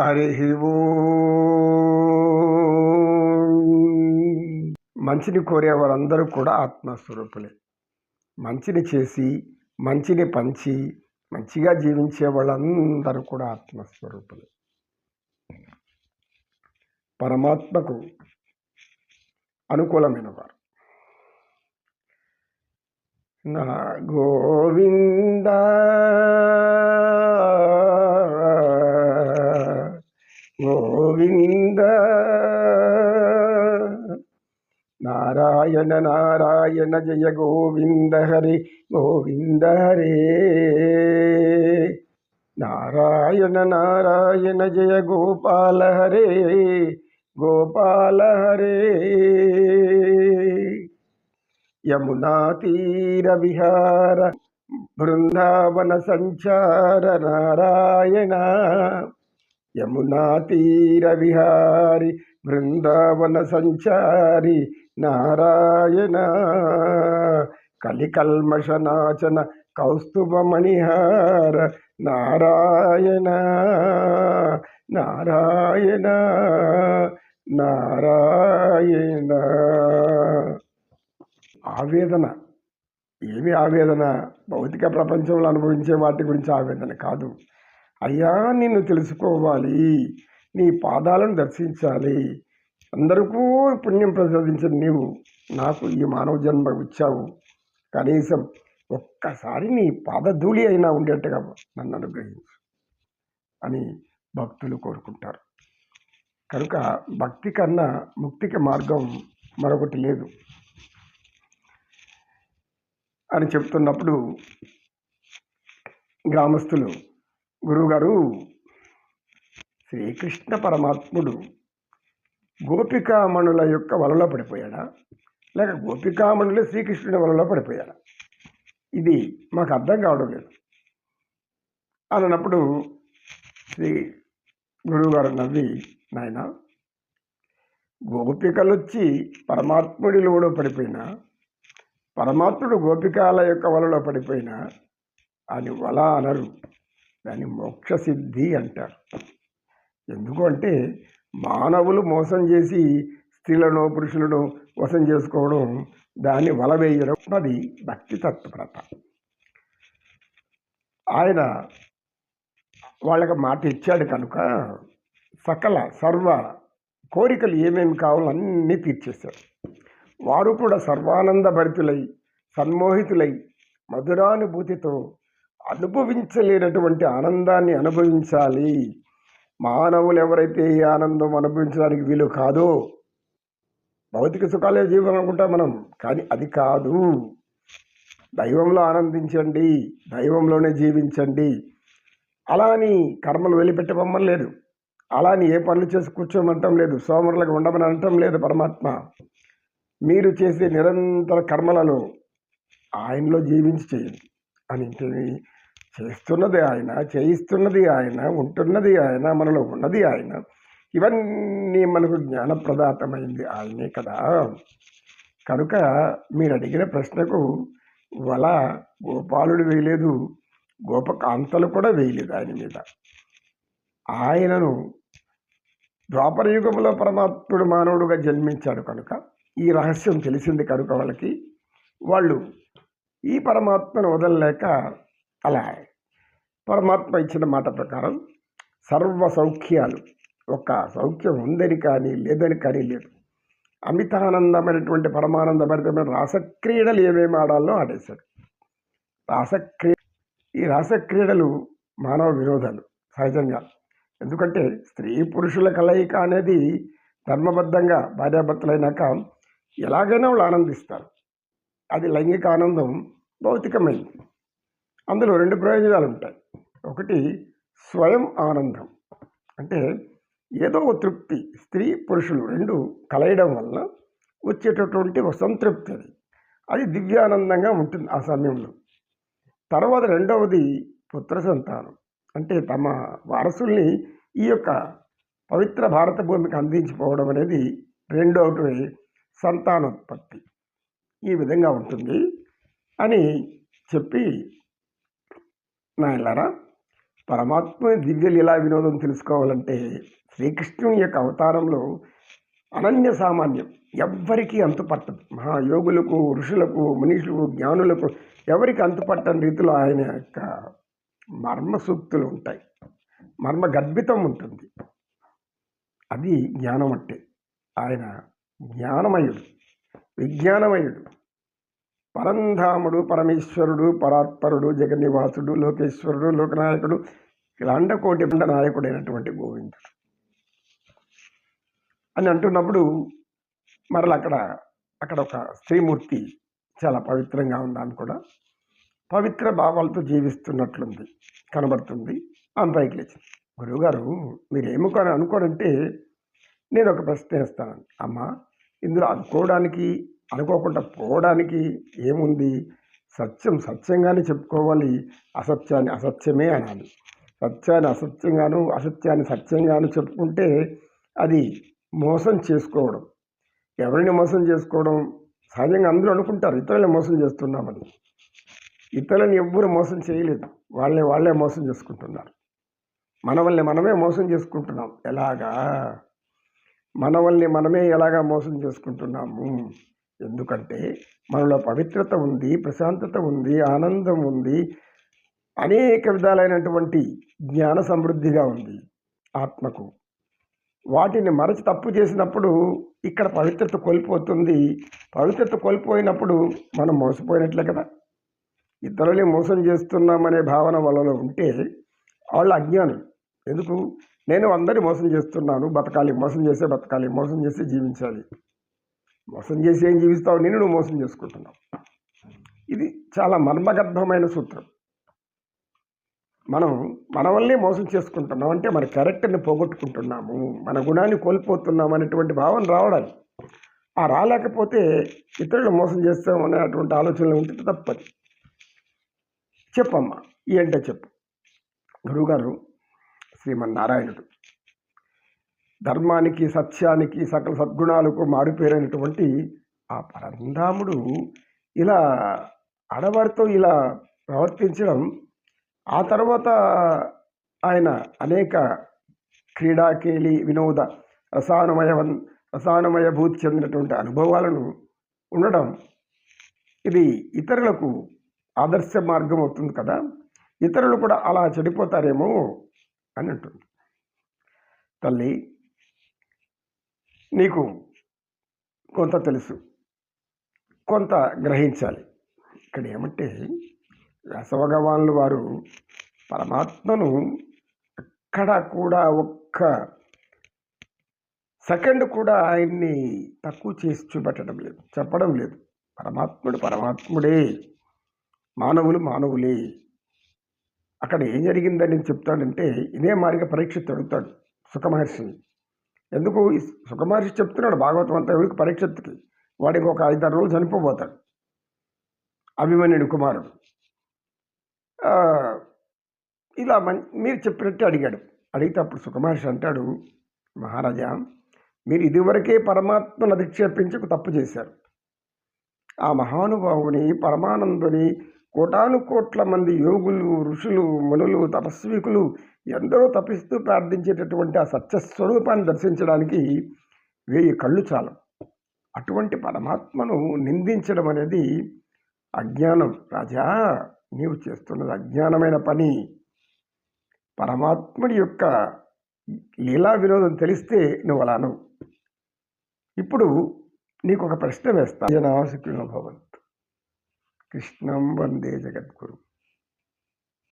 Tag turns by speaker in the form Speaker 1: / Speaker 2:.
Speaker 1: హరి మంచిని కోరే వారందరూ కూడా ఆత్మస్వరూపులే. మంచిని చేసి మంచిని పంచి మంచిగా జీవించే వాళ్ళందరూ కూడా ఆత్మస్వరూపులే. పరమాత్మకు అనుకూలమైన వారు నా గోవింద. గోవింద నారాయణ నారాయణ జయ గోవింద హరి గోవింద హరే నారాయణ నారాయణ జయ గోపాల హరే గోపాల హరే యమునా తీర విహార బృందావన సంచార నారాయణ యమునా తీర విహారి బృందావన సంచారి నారాయణ. కలికల్మషనాచన కౌస్తుభమణిహార నారాయణ. నారాయణ. నారాయణ. ఆవేదన. ఏమి ఆవేదన? భౌతిక ప్రపంచంలో అనుభవించే వాటి గురించి ఆవేదన కాదు. అయ్యా నిన్ను తెలుసుకోవాలి. నీ పాదాలను దర్శించాలి. అందరికూ పుణ్యం ప్రసాదించిన నీవు. నాకు ఈ మానవ జన్మ ఇచ్చావు కనీసం ఒక్కసారి నీ పాదధూళి అయినా ఉండేట్టుగా నన్ను అనుగ్రహించు అని భక్తులు కోరుకుంటారు. కనుక భక్తి కన్నా ముక్తికి మార్గం మరొకటి లేదు అని చెప్తున్నప్పుడు గ్రామస్తులు గురువుగారు శ్రీకృష్ణ పరమాత్ముడు గోపికామణుల యొక్క వలలో పడిపోయాడా? లేక గోపికామణులే శ్రీకృష్ణుని వలలో పడిపోయాడా ఇది మాకు అర్థం కావడం లేదు. అన్నప్పుడు శ్రీ గురువుగారు నవ్వి నాయన గోపికలు వచ్చి పరమాత్ముడిలో పడిపోయినా పరమాత్ముడు గోపికాల యొక్క వలలో పడిపోయినా అని వల అనరు. దాన్ని మోక్ష సిద్ధి అంటారు. ఎందుకంటే మానవులు మోసం చేసి స్త్రీలను పురుషులను వశం చేసుకోవడం దాన్ని వలవేయడం అది భక్తి తత్వప్రత ఆయన వాళ్ళకి మాట ఇచ్చాడు కనుక సకల సర్వ కోరికలు ఏమేమి కావాలో అన్నీ తీర్చేశారు వారు కూడా సర్వానంద భరితులై సన్మోహితులై మధురానుభూతితో అనుభవించలేనటువంటి ఆనందాన్ని అనుభవించాలి. మానవులు ఎవరైతే ఈ ఆనందం అనుభవించడానికి వీలు కాదో భౌతిక సుఖాలే జీవనం అనుకుంటాం మనం కానీ అది కాదు. దైవంలో ఆనందించండి దైవంలోనే జీవించండి. అలా అని కర్మలు వెళ్ళిపెట్టమమ్మని లేదు. అలా అని ఏ పనులు చేసి కూర్చోమంటం లేదు. సోమరులకు ఉండమని అనటం లేదు పరమాత్మ. మీరు చేసే నిరంతర కర్మలను ఆయనలో జీవించి చేయండి. అని చేస్తున్నది ఆయన చేయిస్తున్నది ఆయన ఉంటున్నది ఆయన మనలో ఉన్నది ఆయన. ఇవన్నీ మనకు జ్ఞానప్రదాతమైంది ఆయనే కదా. కనుక మీరు అడిగిన ప్రశ్నకు వల గోపాలుడు వేయలేదు గోపకాంతలు కూడా వేయలేదు ఆయన మీద. ఆయనను ద్వాపరయుగంలో పరమాత్ముడు మానవుడుగా జన్మించాడు కనుక ఈ రహస్యం తెలిసింది కనుక వాళ్ళకి. వాళ్ళు ఈ పరమాత్మను వదలలేక అలా పరమాత్మ ఇచ్చిన మాట ప్రకారం సర్వ సౌఖ్యాలు ఒక సౌఖ్యం ఉందని కానీ లేదని కానీ లేదు. అమితానందమైనటువంటి పరమానందభరితమైన రాసక్రీడలు ఏమేమి ఆడాలో ఆడేశాడు. రాసక్రీ ఈ రాసక్రీడలు మానవ వినోదాలు సహజంగా. ఎందుకంటే స్త్రీ పురుషుల కలయిక అనేది ధర్మబద్ధంగా భార్యాభర్తలైనాక ఎలాగైనా వాళ్ళు ఆనందిస్తారు. అది లైంగిక ఆనందం భౌతికమైనది అందులో రెండు ప్రయోజనాలు ఉంటాయి ఒకటి స్వయం ఆనందం. అంటే ఏదో ఒక తృప్తి స్త్రీ పురుషులు రెండు కలయడం వల్ల వచ్చేటటువంటి ఒక సంతృప్తి అది. అది దివ్యానందంగా ఉంటుంది ఆ సమయంలో. తర్వాత రెండవది పుత్ర సంతానం. అంటే తమ వారసుల్ని ఈ యొక్క పవిత్ర భారత భూమికి అందించిపోవడం అనేది రెండవటి సంతానోత్పత్తి. ఈ విధంగా ఉంటుంది అని చెప్పి నాయనలారా పరమాత్మ దివ్య ఎలా వినోదం తెలుసుకోవాలంటే శ్రీకృష్ణుని యొక్క అవతారంలో అనన్య సామాన్యం ఎవ్వరికీ అంతుపట్టదు. మహాయోగులకు ఋషులకు మనుషులకు జ్ఞానులకు ఎవరికి అంతుపట్టని రీతిలో ఆయన యొక్క మర్మ సూక్తులు ఉంటాయి. మర్మ గర్భితం ఉంటుంది. అది జ్ఞానం అంటే ఆయన జ్ఞానమయుడు విజ్ఞానమయుడు. పరంధాముడు పరమేశ్వరుడు పరాత్పరుడు జగన్నివాసుడు లోకేశ్వరుడు లోకనాయకుడు ఇలాండకోటి నాయకుడైనటువంటి గోవిందుడు. అని అంటున్నప్పుడు మరల అక్కడ అక్కడ ఒక స్త్రీమూర్తి చాలా పవిత్రంగా ఉందని కూడా పవిత్ర భావాలతో జీవిస్తున్నట్లుంది కనబడుతుంది ఆమె పైకి లేచింది గురువుగారు మీరేమో అనుకోనంటే నేను ఒక ప్రశ్న వేస్తాను అమ్మ ఇందులో అనుకోవడానికి అనుకోకుండా పోవడానికి ఏముంది? సత్యం సత్యంగానే చెప్పుకోవాలి. అసత్యాన్ని అసత్యమే అనాలి. సత్యాన్ని అసత్యంగాను అసత్యాన్ని సత్యంగాను చెప్పుకుంటే అది మోసం చేసుకోవడం. ఎవరిని మోసం చేసుకోవడం? సహజంగా అందరూ అనుకుంటారు ఇతరులని మోసం చేస్తున్నామని. ఇతరులని ఎవ్వరు మోసం చేయలేదు. వాళ్ళని వాళ్ళే మోసం చేసుకుంటున్నారు. మన మనమే మోసం చేసుకుంటున్నాం. ఎలాగా? మనవల్ని మనమే ఎలాగా మోసం చేసుకుంటున్నాము? ఎందుకంటే మనలో పవిత్రత ఉంది ప్రశాంతత ఉంది ఆనందం ఉంది అనేక విధాలైనటువంటి జ్ఞాన సమృద్ధిగా ఉంది ఆత్మకు. వాటిని మరచి తప్పు చేసినప్పుడు ఇక్కడ పవిత్రత కోల్పోతుంది. పవిత్రత కోల్పోయినప్పుడు మనం మోసపోయినట్లే కదా. ఇతరులని మోసం చేస్తున్నామనే భావన వాళ్ళలో ఉంటే వాళ్ళు అజ్ఞానం. ఎందుకు? నేను అందరినీ మోసం చేస్తున్నాను బతకాలి మోసం చేసే బతకాలి మోసం చేసి జీవించాలి. మోసం చేసి ఏం జీవిస్తావు? నేను నువ్వు మోసం చేసుకుంటున్నావు. ఇది చాలా మర్మగర్భమైన సూత్రం. మనం మన వల్లే మోసం చేసుకుంటున్నాం అంటే మన క్యారెక్టర్ని పోగొట్టుకుంటున్నాము మన గుణాన్ని కోల్పోతున్నాం అనేటువంటి భావన రావడాలి. ఆ రాలేకపోతే ఇతరులు మోసం చేస్తాం అనేటువంటి ఆలోచనలు ఉంటే తప్పది. చెప్పమ్మా ఏంటో చెప్పు. గురువుగారు శ్రీమన్నారాయణుడు ధర్మానికి సత్యానికి సకల సద్గుణాలకు మారుపేరైనటువంటి ఆ పరంధాముడు ఇలా అడవారితో ఇలా ప్రవర్తించడం ఆ తర్వాత ఆయన అనేక క్రీడాకేలి వినోద రసాయనమయ రసాయనమయ భూతి చెందినటువంటి అనుభవాలను ఉండడం ఇది ఇతరులకు ఆదర్శ మార్గం అవుతుంది కదా. ఇతరులు కూడా అలా చెడిపోతారేమో అని అంటుంది. తల్లి నీకు కొంత తెలుసు. కొంత గ్రహించాలి. ఇక్కడ ఏమంటే వ్యాసభగవానులు వారు పరమాత్మను ఎక్కడ కూడా ఒక్క సెకండ్ కూడా ఆయన్ని తక్కువ చేసి చూపెట్టడం లేదు చెప్పడం లేదు. పరమాత్ముడు పరమాత్ముడే మానవులు మానవులే. అక్కడ ఏం జరిగిందని చెప్తాడంటే ఇదే మార్గ పరీక్ష అడుగుతాడు సుఖమహర్షిని. ఎందుకు? సుఖమహర్షి చెప్తున్నాడు భాగవతం అంతా వీడికి పరీక్షత్తుకి. వాడికి ఒక ఐదారు రోజులు చనిపోబోతాడు. అభిమన్యుడు కుమారుడు. ఇలా మీరు చెప్పినట్టు అడిగాడు. అడిగితే అప్పుడు సుఖమహర్షి అంటాడు మహారాజా మీరు ఇదివరకే పరమాత్మను అధిక్షేపించకు తప్పు చేశారు. ఆ మహానుభావుని పరమానందుని కోటాను కోట్ల మంది యోగులు ఋషులు మునులు తపస్వికులు ఎందరో తపిస్తూ ప్రార్థించేటటువంటి ఆ సత్యస్వరూపాన్ని దర్శించడానికి వేయి కళ్ళు చాలు. అటువంటి పరమాత్మను నిందించడం అనేది అజ్ఞానం. రాజా నీవు చేస్తున్నది అజ్ఞానమైన పని. పరమాత్ముడి యొక్క లీలా వినోదం తెలిస్తే నువ్వు అలా నువ్వు ఇప్పుడు నీకు ఒక ప్రశ్న వేస్తా. జనాశక్తిలో భవన్ কৃষ্ণম বন্দে জগদ্গুরু